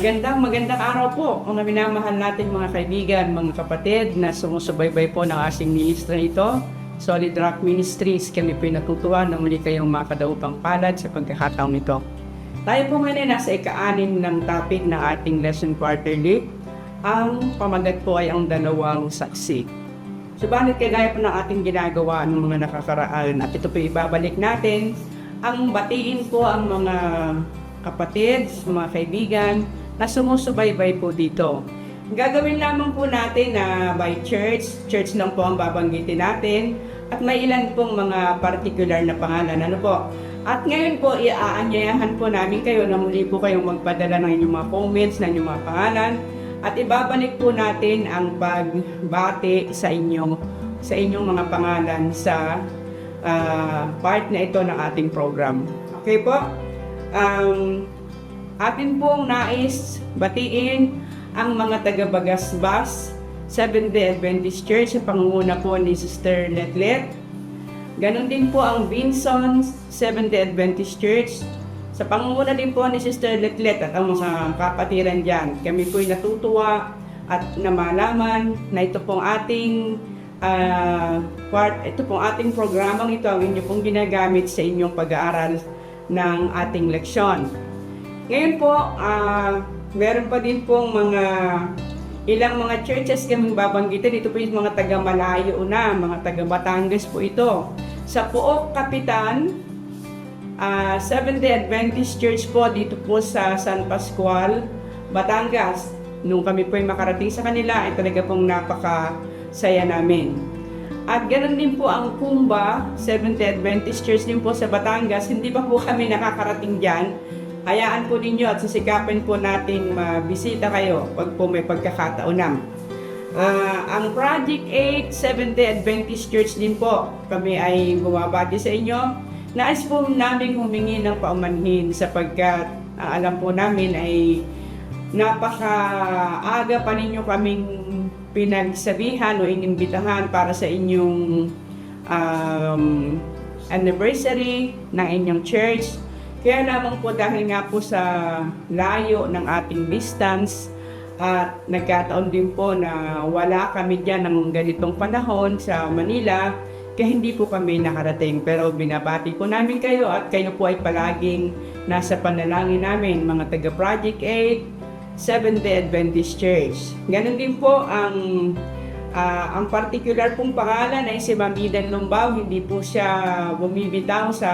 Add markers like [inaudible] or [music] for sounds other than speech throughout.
Magandang magandang araw po mga minamahal nating mga kaibigan, mga kapatid na sumusubaybay po ng ating ministry ito. Solid Rock Ministries, kami po natutuwa na muli kayong makadaupang palad sa pagkakataong ito. Tayo po ngayon ay nasa ika-anim ng topic ng ating lesson quarterly. Ang pamagat po ay ang dalawang saksi. Subalit kagaya po ng ating ginagawa ng mga nakakaraan at ito po ibabalik natin ang batiin po ang mga kapatid, mga kaibigan na sumusubaybay po dito. Gagawin lamang po natin na by church, church lang po ang babanggitin natin at may ilan pong mga particular na pangalan. Ano po? At ngayon po, iaanyayahan po namin kayo na muli po kayong magpadala ng inyong mga comments, ng inyong mga pangalan at ibabalik po natin ang pagbati sa inyong sa inyong mga pangalan sa ah, part na ito ng ating program. Okay po? Um, atin pong nais batiin ang mga taga-Bagasbas Seventh-day Adventist Church sa pangunguna po ni Sister Letlet. Ganon din po ang Vinson Seventh-day Adventist Church sa pangunguna din po ni Sister Letlet at ang mga kapatiran dyan. Kami po'y natutuwa at namalaman na ito pong ating ah, part, ito pong ating programang ito ang inyo pong ginagamit sa inyong pag-aaral ng ating leksyon. Ngayon po, ah, meron pa din pong mga ilang mga churches kaming babanggitin. Ito po yung mga taga Malayo na, mga taga Batangas po ito. Sa Pook Kapitan, ah, Seventh-day Adventist Church po dito po sa San Pascual, Batangas. Nung kami po ay makarating sa kanila, ay talaga pong napakasaya namin. At ganoon din po ang Kumba, Seventh-day Adventist Church din po sa Batangas. Hindi pa po kami nakakarating dyan. Hayaan po ninyo at sisikapin po nating mabisita kayo pag po may pagkakataon na. Ah, ang Project 8 Seventh-day Adventist Church din po, kami ay bumabati sa inyo. Nais po namin humingi ng paumanhin sapagkat ang alam po namin ay napaka-aga pa ninyo kaming pinagsabihan o inimbitahan para sa inyong um, anniversary ng inyong church. Kaya lamang po dahil nga po sa layo ng ating distance at nagkataon din po na wala kami dyan ng ganitong panahon sa Manila, kaya hindi po kami nakarating. Pero binabati po namin kayo at kayo po ay palaging nasa panalangin namin, mga taga Project 8, Seventh-day Adventist Church. Ganon din po ang ah, ang particular pong pangalan ay si Mamidan Lumbaw, hindi po siya bumibitaw sa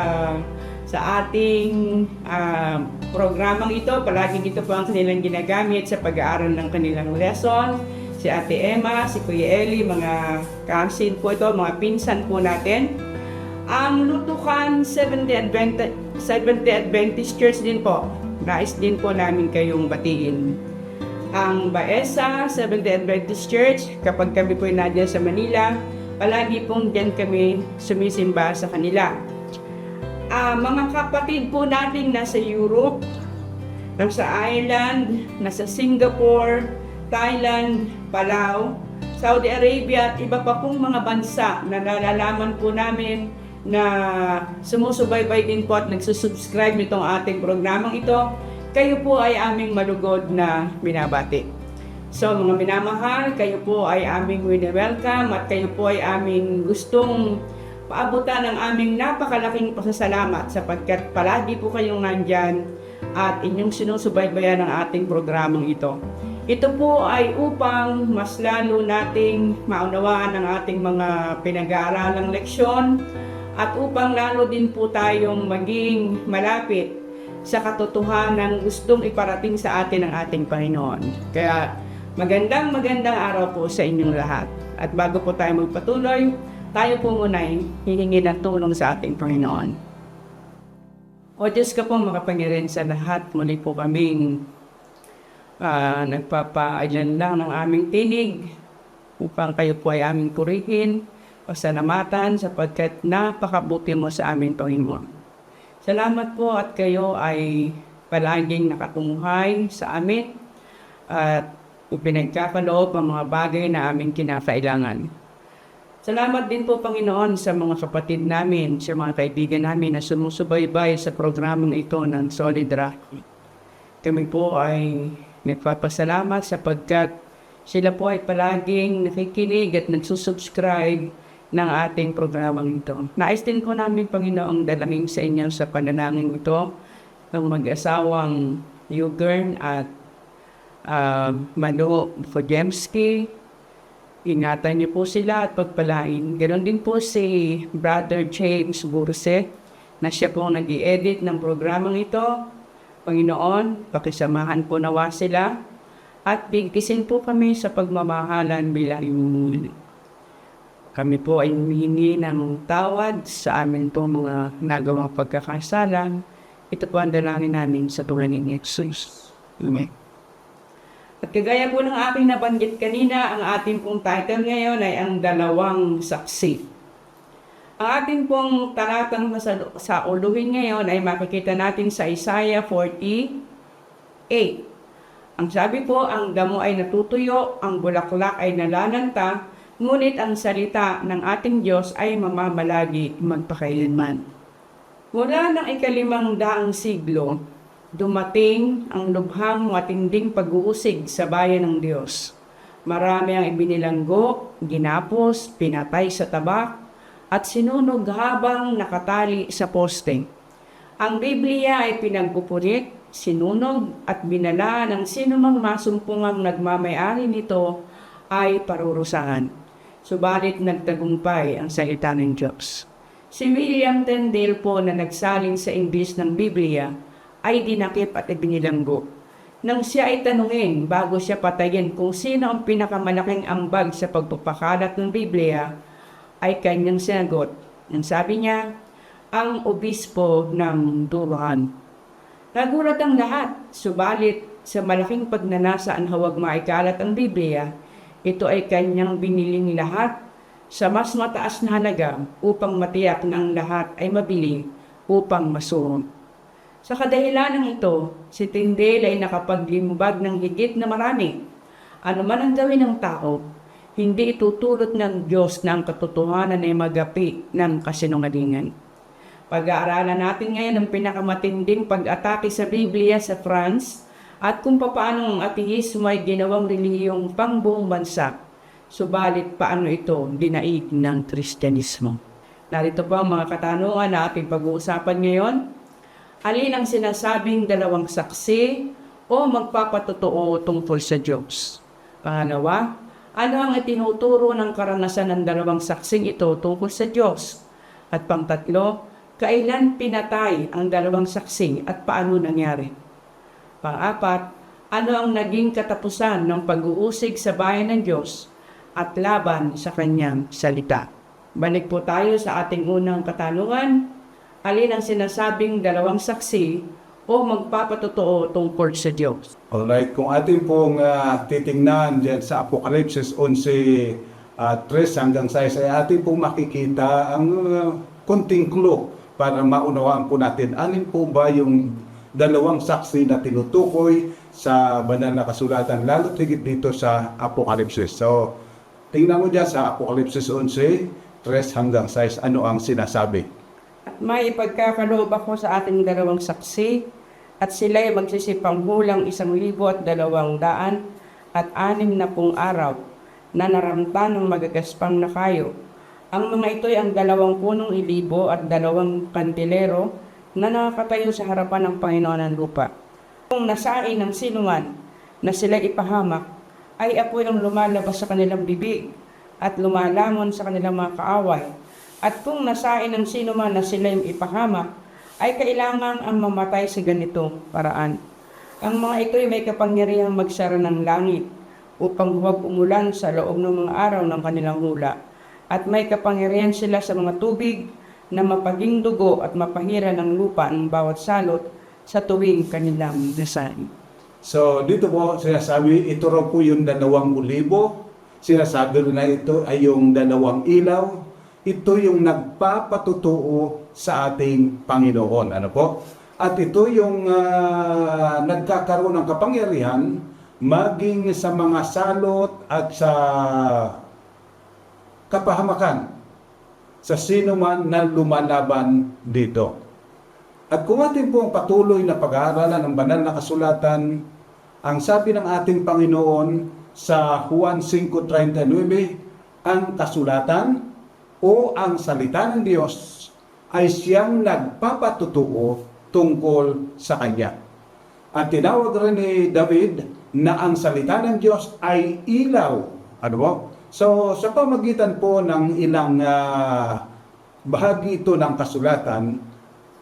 sa ating ah, programang ito. Palagi ito po ang kanilang ginagamit sa pag-aaral ng kanilang lesson. Si Ate Emma, si Kuya Eli, mga kansin po ito, mga pinsan po natin. Ang Lutukan Seventh-day Adventist, Seventh-day Adventist Church din po. Nais din po namin kayong batiin. Ang Baesa Seventh-day Adventist Church, kapag kami po nandiyan sa Manila, palagi pong diyan kami sumisimba sa kanila. Ah, mga kapatid po nating nasa Europe, nasa Ireland, nasa Singapore, Thailand, Palau, Saudi Arabia at iba pa pong mga bansa na nalalaman po namin na sumusubaybay din po at nagsusubscribe nitong ating programang ito, kayo po ay aming malugod na binabati. So mga minamahal, kayo po ay aming wini-welcome at kayo po ay aming gustong paabutan ng aming napakalaking pasasalamat sapagkat palagi po kayong nandyan at inyong sinusubaybayan ng ating programang ito. Ito po ay upang mas lalo nating maunawaan ang ating mga pinag-aaralang leksyon at upang lalo din po tayong maging malapit sa katotohanan gustong iparating sa atin ng ating Panginoon. Kaya magandang magandang araw po sa inyong lahat. At bago po tayo magpatuloy, tayo po muna ay hihingi ng tulong sa ating Panginoon. O Diyos ka po makapangyarihan sa lahat, muli po kaming uh, nagpapailan lang ng aming tinig upang kayo po ay aming purihin, pasalamatan sapagkat napakabuti mo sa amin, Panginoon. Salamat po at kayo ay palaging nakatunghay sa amin at ipinagkakaloob ang mga bagay na aming kinakailangan. Salamat din po, Panginoon, sa mga kapatid namin, sa mga kaibigan namin na sumusubaybay sa programang ito ng Solid Rock. Kami po ay Nagpapasalamat sapagkat sila po ay palaging nakikinig at nagsusubscribe ng ating programang ito. Nais din ko namin, Panginoong, dalangin sa inyo sa panalangin ito ng mag-asawang Yugern at uh, Manu Fojemski. Ingatan niyo po sila at pagpalain. Ganon din po si Brother James Burse na siya po nag edit ng programang ito. Panginoon, pakisamahan po nawa sila at bigkisin po kami sa pagmamahalan bilang. Kami po ay humihingi ng tawad sa amin po mga nagawang pagkakasala. Ito po ang dalangin namin sa tulad ni Jesus. Amen. At kagaya po ng aking nabanggit kanina, ang ating pong title ngayon ay ang dalawang saksi. Ang ating pong talatang sa, sa uluhin ngayon ay makikita natin sa Isaiah 48. Ang sabi po, ang damo ay natutuyo, ang bulaklak ay nalalanta, ngunit ang salita ng ating Diyos ay mamamalagi magpakailanman. Mula ng ikalimang daang siglo, dumating ang lubhang matinding pag-uusig sa bayan ng Diyos. Marami ang ibinilanggo, ginapos, pinatay sa tabak, at sinunog habang nakatali sa poste. Ang Biblia ay pinagpupulit, sinunog at binala ng sinumang masumpungang nagmamayari nito ay parurusahan. Subalit nagtagumpay ang salita ng Diyos. Si William Tyndale po na nagsalin sa English ng Biblia ay dinakip at ibinilanggo. Nang siya ay tanungin bago siya patayin kung sino ang pinakamalaking ambag sa pagpapakalat ng Biblia, ay kanyang sinagot. Ang sabi niya, ang obispo ng Durhan. Nagulat ang lahat, subalit sa malaking pagnanasa ang hawag maikalat ang Biblia, ito ay kanyang biniling lahat sa mas mataas na halaga upang matiyak na ang lahat ay mabili upang masurong. Sa kadahilan ng ito, si Tyndale ay nakapaglimbag ng higit na marami. Ano man ang gawin ng tao, hindi itutulot ng Diyos na katotohanan ay magapi ng kasinungalingan. Pag-aaralan natin ngayon ang pinakamatinding pag-atake sa Biblia sa France at kung paano ang ateismo ay ginawang reliyong pangbuong bansa. Subalit paano ito dinaig ng Kristyanismo. Narito po ang mga katanungan na ating pag-uusapan ngayon. Alin ang sinasabing dalawang saksi o magpapatotoo tungkol sa Diyos? Pangalawa, ano ang itinuturo ng karanasan ng dalawang saksing ito tungkol sa Diyos? At pangtatlo, kailan pinatay ang dalawang saksi at paano nangyari? Pang-apat, ano ang naging katapusan ng pag-uusig sa bayan ng Diyos at laban sa kanyang salita? Balik po tayo sa ating unang katanungan. Alin ang sinasabing dalawang saksi o magpapatotoo tungkol sa Diyos? Alright, kung atin pong uh, titingnan dyan sa Apocalypse 11, uh, 3 hanggang 6, ay atin pong makikita ang uh, konting clue para maunawaan po natin alin po ba yung dalawang saksi na tinutukoy sa banal na kasulatan, lalo higit dito sa Apocalypse. So, tingnan mo dyan sa Apocalypse 11, 3 hanggang 6, ano ang sinasabi. At may ipagkakaloob ako sa ating dalawang saksi at sila ay magsisipang hulang isang libo at dalawang daan at anim na pung araw na naramtan ng magagaspang na kayo. Ang mga ito ay ang dalawang punong ilibo at dalawang kantilero na nakakatayo sa harapan ng Panginoon ng lupa. Kung nasain ng sinuman na sila ipahamak, ay apoy ang lumalabas sa kanilang bibig at lumalamon sa kanilang mga kaaway at kung nasain ng sino man na sila yung ipahamak, ay kailangan ang mamatay sa ganitong paraan. Ang mga ito ay may kapangyarihang magsara ng langit upang huwag umulan sa loob ng mga araw ng kanilang hula. At may kapangyarihan sila sa mga tubig na mapaging dugo at mapahira ng lupa ng bawat salot sa tuwing kanilang design. So, dito po sinasabi, ito raw po yung dalawang ulibo. Sinasabi rin na ito ay yung dalawang ilaw. Ito yung nagpapatutuo sa ating Panginoon. Ano po? At ito yung ah, nagkakaroon ng kapangyarihan maging sa mga salot at sa kapahamakan sa sino man na lumalaban dito. At kung atin pong patuloy na pag-aaralan ng banal na kasulatan, Ang sabi ng ating Panginoon sa Juan 5.39, ang kasulatan o ang salita ng Diyos ay siyang nagpapatutuo tungkol sa Kanya. At tinawag rin ni David na ang salita ng Diyos ay ilaw. Ano po? So, sa pamagitan po ng ilang ah, bahagi ito ng kasulatan,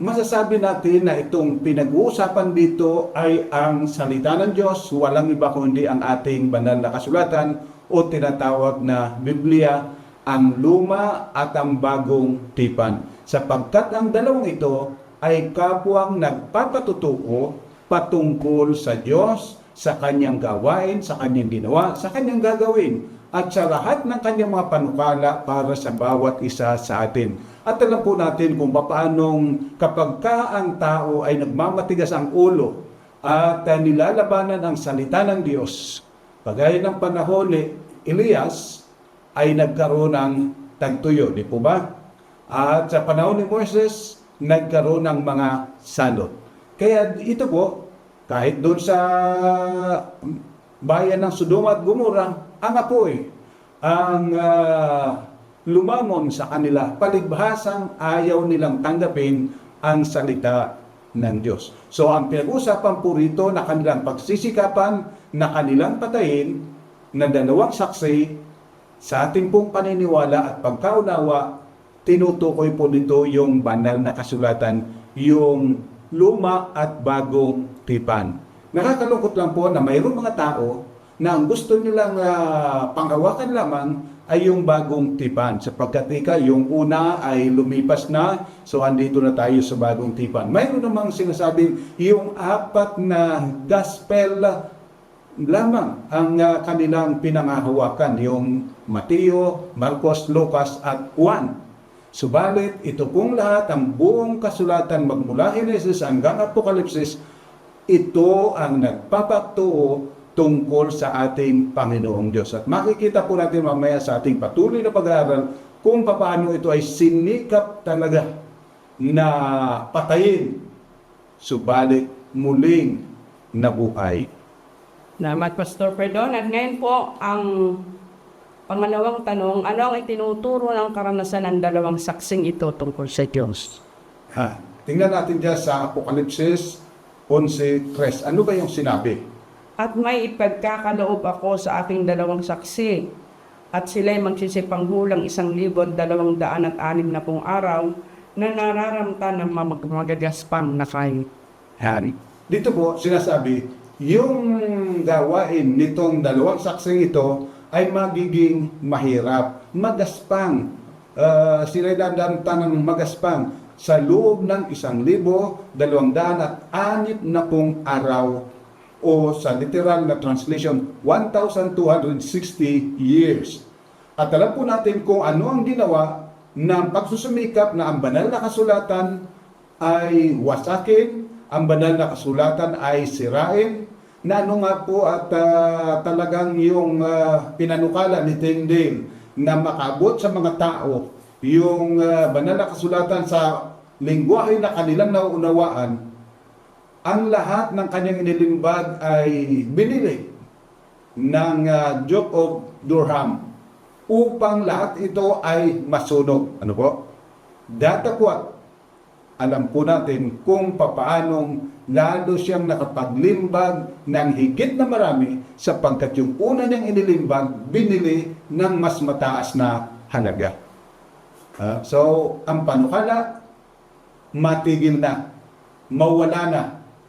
masasabi natin na itong pinag-uusapan dito ay ang salita ng Diyos, walang iba kundi ang ating banal na kasulatan o tinatawag na Biblia, ang luma at ang bagong tipan. Sapagkat ang dalawang ito ay kapwang nagpapatutuo patungkol sa Diyos, sa kanyang gawain, sa kanyang ginawa, sa kanyang gagawin, at sa lahat ng kanyang mga panukala para sa bawat isa sa atin. At alam po natin kung paanong kapag ka ang tao ay nagmamatigas ang ulo at uh, nilalabanan ang salita ng Diyos, pagaya ng panahon ni Elias, ay nagkaroon ng tagtuyo, di po ba? At sa panahon ni Moses, nagkaroon ng mga salot. Kaya ito po, kahit doon sa bayan ng Sodoma at Gomora, ang apoy, ang ah, lumamon sa kanila, palibhasang ayaw nilang tanggapin ang salita ng Diyos. So ang pinag-usapan po rito na kanilang pagsisikapan, na kanilang patayin, na dalawang saksi, sa ating pong paniniwala at pagkaunawa, tinutukoy po nito yung banal na kasulatan, yung luma at bagong tipan. Nakakalungkot lang po na mayroong mga tao na ang gusto nilang ah, panghawakan lamang ay yung bagong tipan. Sapagkat ika, yung una ay lumipas na, so andito na tayo sa bagong tipan. Mayroon namang sinasabing yung apat na gospel lamang ang ah, kanilang pinangahawakan, yung Mateo, Marcos, Lucas at Juan. Subalit, ito pong lahat, ang buong kasulatan magmula Genesis hanggang Apokalipsis, ito ang nagpapatuo tungkol sa ating Panginoong Diyos. At makikita po natin mamaya sa ating patuloy na pag-aaral kung paano ito ay sinikap talaga na patayin, subalit muling nabuhay. Salamat, Pastor Perdon. At ngayon po, ang pangalawang tanong, ano ang itinuturo ng karanasan ng dalawang saksing ito tungkol sa Diyos? Ha, tingnan natin dyan sa Apokalipsis 11.3. Ano ba yung sinabi? At may ipagkakaloob ako sa aking dalawang saksi, at sila'y magsisipanghulang isang libot dalawang daan at anim na pong araw na nararamta ng mamag- magagaspang na kayo. Hari. Dito po sinasabi, yung gawain nitong dalawang saksing ito ay magiging mahirap, magaspang. Uh, sila dadanta ng magaspang sa loob ng isang libo, dalawang daan at anit na pong araw o sa literal na translation, 1,260 years. At alam po natin kung ano ang ginawa ng pagsusumikap na ang banal na kasulatan ay wasakin, ang banal na kasulatan ay sirain, na ano nga po at ah, talagang yung ah, pinanukala ni Tyndale na makabot sa mga tao yung ah, banal na kasulatan sa lingwahe na kanilang nauunawaan, ang lahat ng kanyang inilimbag ay binili ng ah, Duke of Durham upang lahat ito ay masunog. Ano po? Datapwat, alam po natin kung papaanong lalo siyang nakapaglimbag ng higit na marami sapagkat yung una niyang inilimbag, binili ng mas mataas na halaga. Ah, so, ang panukala, matigil na, mawala na,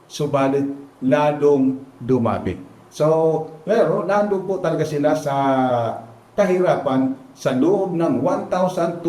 subalit lalong dumami. So, pero nandun po talaga sila sa kahirapan sa loob ng 1,260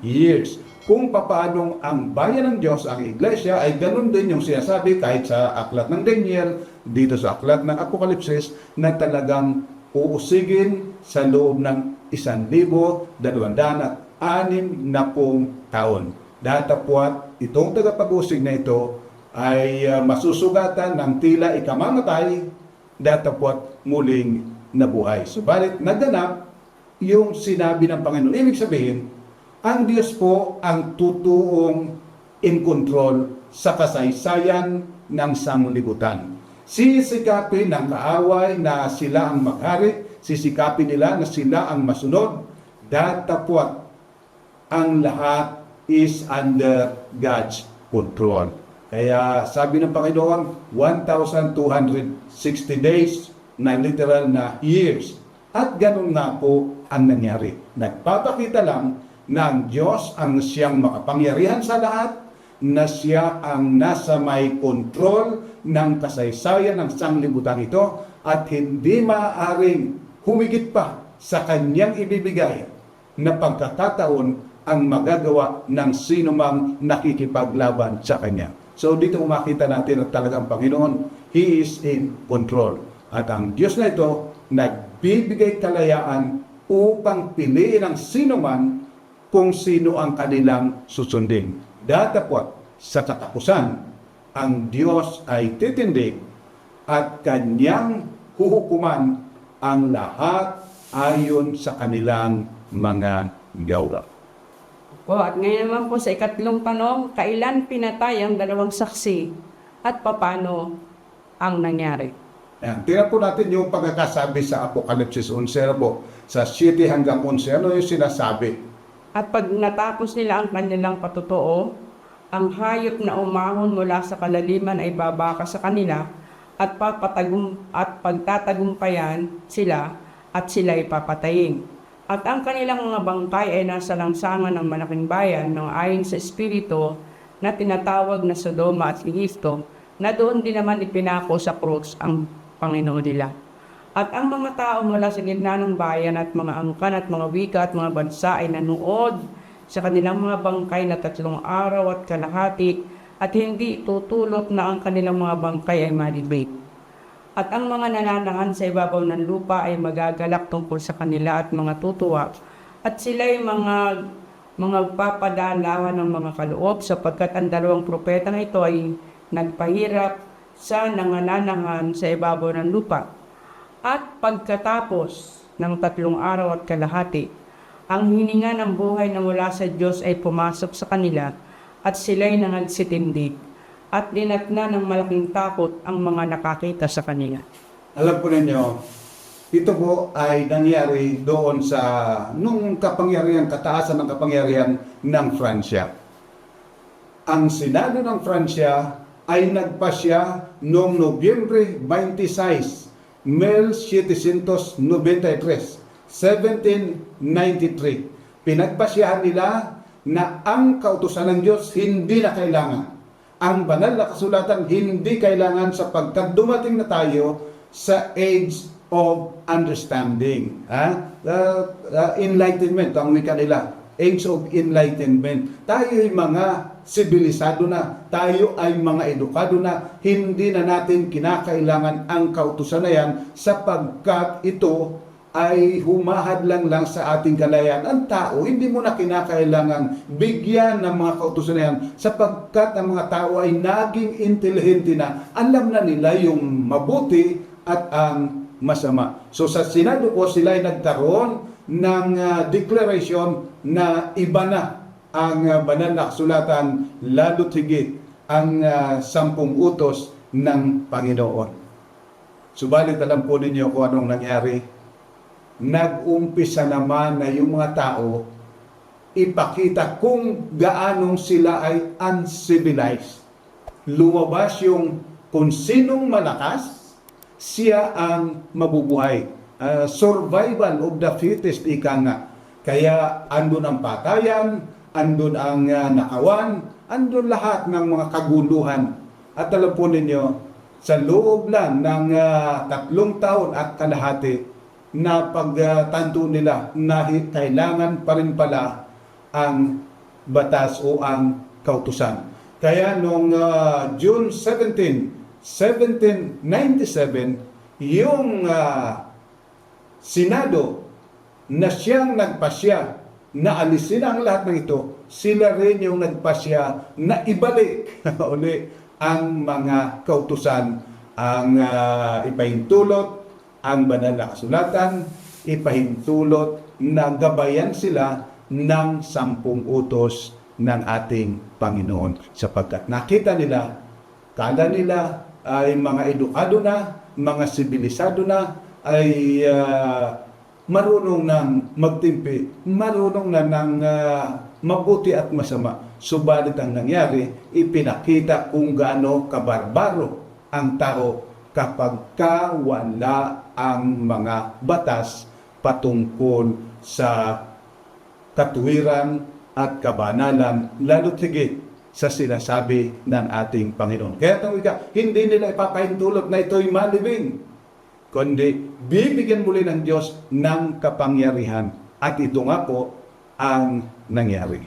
years. Kung papaanong ang bayan ng Diyos, ang iglesia, ay ganun din yung sinasabi kahit sa aklat ng Daniel, dito sa aklat ng Apokalipsis, na talagang uusigin sa loob ng isang libo, dalawandaan at anim na pong taon. Datapwat, itong tagapag-usig na ito ay uh, masusugatan ng tila ikamamatay, datapwat muling nabuhay. Subalit, naganap yung sinabi ng Panginoon. Ibig sabihin, ang Diyos po ang tutuong in control sa kasaysayan ng sanglibutan. sisikapin ng kaaway na sila ang maghari, sisikapin nila na sila ang masunod, datapwat ang lahat is under God's control. Kaya sabi ng Panginoon, 1,260 days na literal na years. At ganun nga po ang nangyari. Nagpapakita lang na ang Diyos ang siyang makapangyarihan sa lahat, na siya ang nasa may control ng kasaysayan ng sanglibutan ito at hindi maaaring humigit pa sa kanyang ibibigay na pagkakataon ang magagawa ng sino mang nakikipaglaban sa kanya. So dito makita natin at talagang Panginoon, He is in control. At ang Diyos na ito, nagbibigay kalayaan upang piliin ang sino man kung sino ang kanilang susundin. Datapot sa katapusan, ang Diyos ay titindig at kanyang huhukuman ang lahat ayon sa kanilang mga gawa. Po, at ngayon naman po sa ikatlong tanong, kailan pinatay ang dalawang saksi at papano ang nangyari? Ayan, tingnan po natin yung pagkakasabi sa Apokalipsis 11 po, sa 7 hanggang 11. Ano yung sinasabi? At pag natapos nila ang kanilang patotoo, ang hayop na umahon mula sa kalaliman ay babaka sa kanila at papatagum at pagtatagumpayan sila at sila ay papatayin. At ang kanilang mga bangkay ay nasa langsangan ng malaking bayan ng ayon sa Espiritu na tinatawag na Sodoma at Egipto na doon din naman ipinako sa krus ang Panginoon nila. At ang mga tao mula sa gitna ng bayan at mga angkan at mga wika at mga bansa ay nanuod sa kanilang mga bangkay na tatlong araw at kalahati at hindi tutulot na ang kanilang mga bangkay ay malibig. At ang mga nananangan sa ibabaw ng lupa ay magagalak tungkol sa kanila at mga tutuwa. At sila ay mga mga papadalahan ng mga kaloob sapagkat ang dalawang propeta na ito ay nagpahirap sa nangananahan sa ibabaw ng lupa. At pagkatapos ng tatlong araw at kalahati, ang hininga ng buhay na mula sa Diyos ay pumasok sa kanila at sila'y nangagsitindig at dinatna ng malaking takot ang mga nakakita sa kanila. Alam po ninyo, ito po ay nangyari doon sa nung kapangyarihan, kataasan ng kapangyarihan ng Fransya. Ang Senado ng Fransya ay nagpasya noong Nobyembre 26, 1793, 1793. Pinagpasyahan nila na ang kautusan ng Diyos hindi na kailangan. Ang banal na kasulatan hindi kailangan sapagkat dumating na tayo sa age of understanding. Ha? Uh, uh, enlightenment, ang wika nila. Age of enlightenment. Tayo ay mga sibilisado na. Tayo ay mga edukado na. Hindi na natin kinakailangan ang kautusan na yan sapagkat ito ay humahadlang lang sa ating kalayaan. Ang tao, hindi mo na kinakailangan bigyan ng mga kautusan na yan sapagkat ang mga tao ay naging intelihente na. Alam na nila yung mabuti at ang masama. So sa Senado po sila ay nagkaroon ng ah, declaration na iba na ang ah, banal na kasulatan lalo't higit ang ah, sampung utos ng Panginoon. Subalit alam po ninyo kung anong nangyari nag-umpisa naman na yung mga tao ipakita kung gaanong sila ay uncivilized. Lumabas yung kung sinong malakas, siya ang mabubuhay. Uh, survival of the fittest, ika nga. Kaya andun ang patayan, andun ang uh, nakawan, andun lahat ng mga kaguluhan. At alam po ninyo, sa loob lang ng uh, tatlong taon at kalahati, na pagtanto nila na kailangan pa rin pala ang batas o ang kautusan. Kaya noong ah, June 17, 1797, yung ah, Senado na siyang nagpasya na alisin ang lahat ng ito, sila rin yung nagpasya na ibalik [laughs] uli ang mga kautusan, ang uh, ipahintulot, ang banal na kasulatan, ipahintulot na gabayan sila ng sampung utos ng ating Panginoon. Sapagkat nakita nila, kala nila ay mga edukado na, mga sibilisado na, ay ah, marunong nang magtimpi, marunong na ng ah, mabuti at masama. Subalit ang nangyari, ipinakita kung gaano kabarbaro ang tao kapag ka wala ang mga batas patungkol sa katuwiran at kabanalan, lalo tigit sa sinasabi ng ating Panginoon. Kaya itong wika, hindi nila ipapahintulot na ito'y malibing, kundi bibigyan muli ng Diyos ng kapangyarihan. At ito nga po ang nangyari.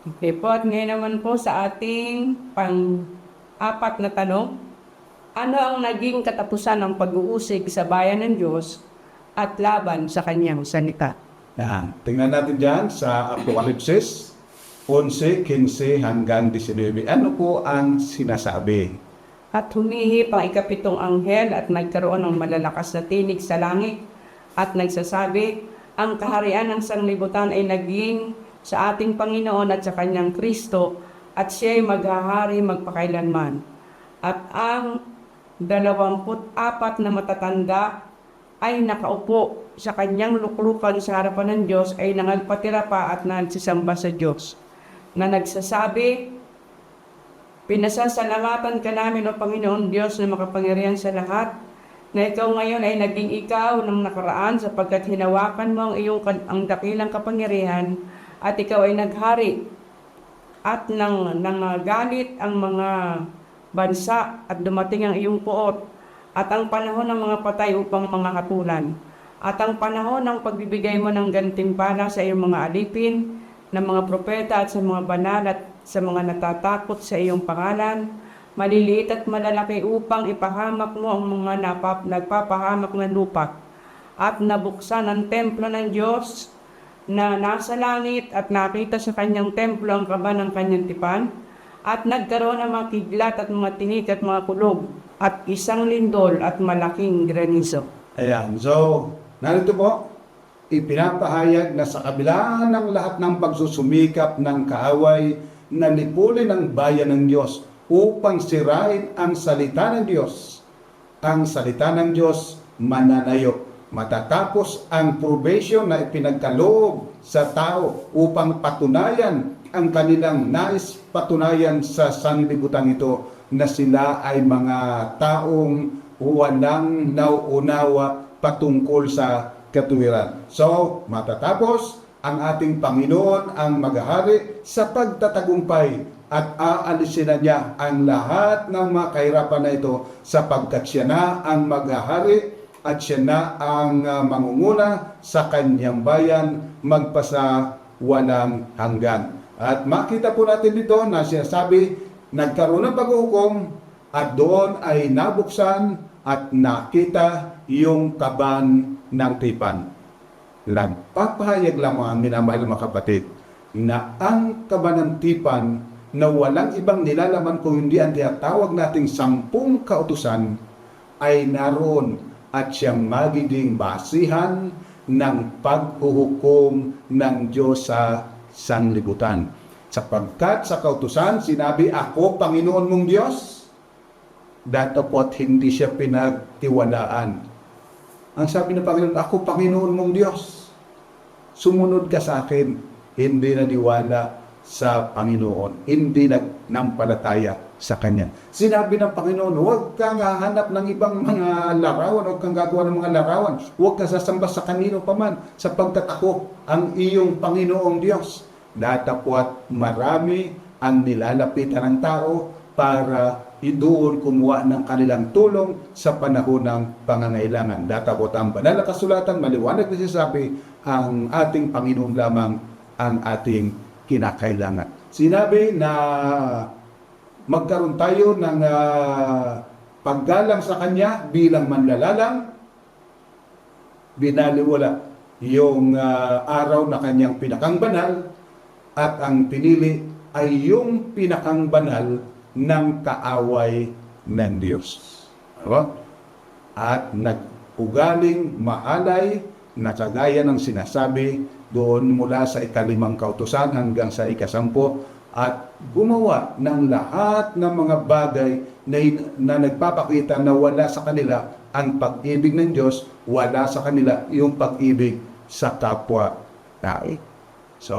Okay po, at ngayon naman po sa ating pang-apat na tanong, ano ang naging katapusan ng pag-uusig sa bayan ng Diyos at laban sa kanyang salita? Yan. Tingnan natin dyan sa Apokalipsis 11, 15 hanggang 19. Ano po ang sinasabi? At humihip ang ikapitong anghel at nagkaroon ng malalakas na tinig sa langit at nagsasabi, ang kaharian ng sanglibutan ay naging sa ating Panginoon at sa kanyang Kristo at siya ay maghahari magpakailanman. At ang dalawamput apat na matatanda ay nakaupo sa kanyang luklukan sa harapan ng Diyos ay nangalpatira pa at nagsisamba sa Diyos na nagsasabi, Pinasasalamatan ka namin o Panginoon Diyos na makapangyarihan sa lahat, na ikaw ngayon ay naging ikaw ng nakaraan sapagkat hinawakan mo ang iyong ang dakilang kapangyarihan at ikaw ay naghari at nang nangaгаlit ang mga bansa at dumating ang iyong puot at ang panahon ng mga patay upang mga hatulan at ang panahon ng pagbibigay mo ng gantimpala sa iyong mga alipin ng mga propeta at sa mga banal at sa mga natatakot sa iyong pangalan maliliit at malalaki upang ipahamak mo ang mga napap, nagpapahamak ng lupa at nabuksan ang templo ng Diyos na nasa langit at nakita sa kanyang templo ang kaba ng kanyang tipan at nagkaroon ng mga kidlat at mga tinik at mga kulog at isang lindol at malaking granizo. Ayan. So, narito po, ipinapahayag na sa kabila ng lahat ng pagsusumikap ng kaaway na lipulin ang bayan ng Diyos upang sirain ang salita ng Diyos. Ang salita ng Diyos mananayo. Matatapos ang probation na ipinagkaloob sa tao upang patunayan ang kanilang nais patunayan sa sanlibutan ito na sila ay mga taong walang nauunawa patungkol sa katuwiran. So, matatapos ang ating Panginoon ang maghahari sa pagtatagumpay at aalisin na niya ang lahat ng mga kahirapan na ito sapagkat siya na ang maghahari at siya na ang uh, mangunguna sa kanyang bayan magpasa walang hanggan. At makita po natin dito na sinasabi, nagkaroon ng paghuhukom at doon ay nabuksan at nakita yung kaban ng tipan. Nagpapahayag lamang ang minamahal mga kapatid na ang kabanantipan na walang ibang nilalaman kung hindi ang tinatawag nating sampung kautusan ay naroon at siyang magiging basihan ng paghuhukom ng Diyos sa sanlibutan. Sapagkat sa kautusan, sinabi, Ako, Panginoon mong Diyos, datapot hindi siya pinagtiwalaan. Ang sabi ng Panginoon, Ako, Panginoon mong Diyos, sumunod ka sa akin, hindi naniwala sa Panginoon, hindi nagnampalataya sa Kanya. Sinabi ng Panginoon, huwag kang hahanap ng ibang mga larawan, huwag kang gagawa ng mga larawan, huwag kang sasamba sa kanino paman, sapagkat ako ang iyong Panginoong Diyos. Datapwat marami ang nilalapitan ng tao para idoon kumuha ng kanilang tulong sa panahon ng pangangailangan. Datapot ang banal na kasulatan, maliwanag na sinasabi, ang ating Panginoon lamang ang ating kinakailangan. Sinabi na magkaroon tayo ng ah, paggalang sa Kanya bilang manlalalang, binaliwala yung ah, araw na Kanyang pinakang banal at ang pinili ay yung pinakang banal ng kaaway ng Diyos. Diba? At nag-ugaling maalay na kagaya ng sinasabi doon mula sa ikalimang kautusan hanggang sa ikasampo at gumawa ng lahat ng mga bagay na, na nagpapakita na wala sa kanila ang pag-ibig ng Diyos, wala sa kanila yung pag-ibig sa kapwa tao. So,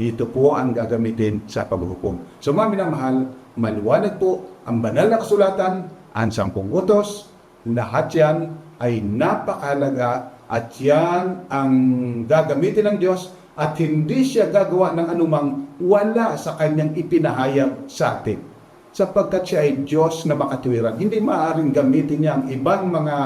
ito po ang gagamitin sa paghukom. So, mga minamahal, maliwanag po ang banal na kasulatan, ang sampung utos, lahat yan ay napakalaga at yan ang gagamitin ng Diyos at hindi siya gagawa ng anumang wala sa kanyang ipinahayag sa atin. Sapagkat siya ay Diyos na makatuwiran. Hindi maaaring gamitin niya ang ibang mga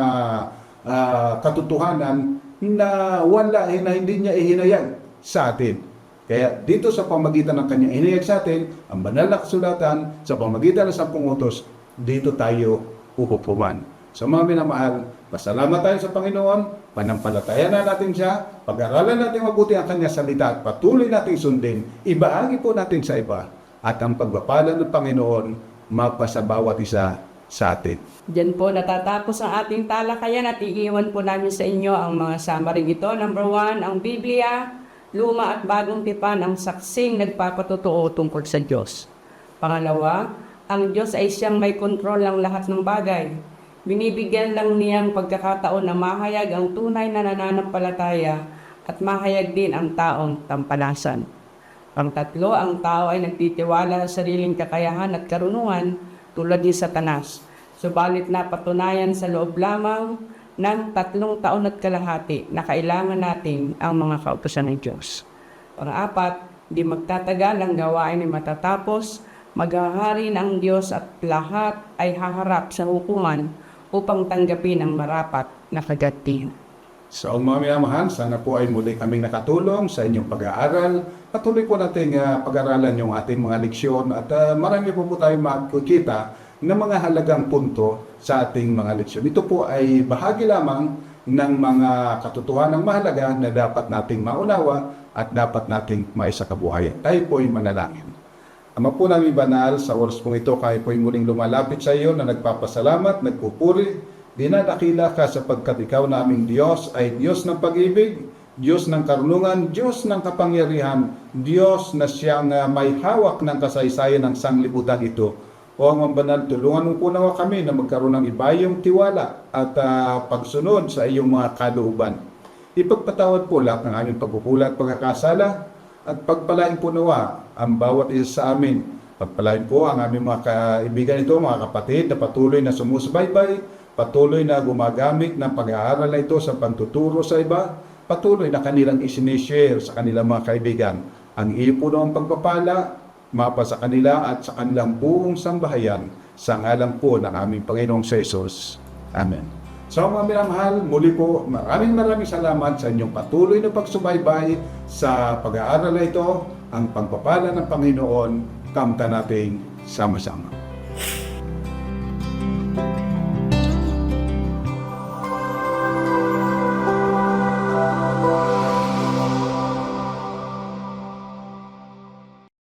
ah, katotohanan na wala, na hindi niya ihinayag sa atin. Kaya dito sa pamagitan ng kanyang hinayag sa atin, ang banal na kasulatan, sa pamagitan ng sampung utos, dito tayo upupuman. So mga minamahal, pasalamat tayo sa Panginoon, panampalatayan na natin siya, pag-aralan natin mabuti ang kanyang salita at patuloy natin sundin, ibahagi po natin sa iba at ang pagpapala ng Panginoon mapasa bawat isa sa atin. Diyan po natatapos ang ating talakayan at iiwan po namin sa inyo ang mga summary ito. Number one, ang Biblia, luma at bagong tipan ang saksing nagpapatotoo tungkol sa Diyos. Pangalawa, ang Diyos ay siyang may kontrol ng lahat ng bagay. Binibigyan lang niyang pagkakataon na mahayag ang tunay na nananampalataya at mahayag din ang taong tampalasan. Pangtatlo, ang tao ay nagtitiwala sa sariling kakayahan at karunungan tulad ni Satanas. Subalit napatunayan sa loob lamang ng tatlong taon at kalahati na kailangan natin ang mga kautosan ng Diyos. Pang-apat, di magtatagal ang gawain ay matatapos, maghahari ng Diyos at lahat ay haharap sa hukuman upang tanggapin ang marapat na kagantihan. So mga minamahal, sana po ay muli kaming nakatulong sa inyong pag-aaral. Patuloy po natin uh, pag-aralan yung ating mga leksyon at ah, marami po po tayong makikita ng mga halagang punto sa ating mga leksyon. Ito po ay bahagi lamang ng mga katotohanan mahalaga na dapat nating maunawa at dapat nating maisakabuhayan. Tayo po ay manalangin. Ama po namin banal, sa oras pong ito, kayo po'y muling lumalapit sa iyo na nagpapasalamat, nagpupuri, dinadakila ka sapagkat ikaw naming Diyos ay Diyos ng pag-ibig, Diyos ng karunungan, Diyos ng kapangyarihan, Diyos na siyang ah, may hawak ng kasaysayan ng sanglibutan ito. O ang banal, tulungan mo po nawa kami na magkaroon ng ibayong tiwala at ah, pagsunod sa iyong mga kalooban. Ipagpatawad po lahat ng aming pagpupula at pagkakasala at pagpalain po nawa ang bawat isa sa amin. Pagpalain po ang aming mga kaibigan ito, mga kapatid na patuloy na sumusubaybay, patuloy na gumagamit ng pag-aaral na ito sa pantuturo sa iba, patuloy na kanilang isinishare sa kanilang mga kaibigan. Ang iyo po ng pagpapala, mapa sa kanila at sa kanilang buong sambahayan sa ngalan po ng aming Panginoong Jesus. Amen. So mga minamahal, muli po maraming maraming salamat sa inyong patuloy na pagsubaybay sa pag-aaral na ito, ang pagpapala ng Panginoon, kamta nating sama-sama.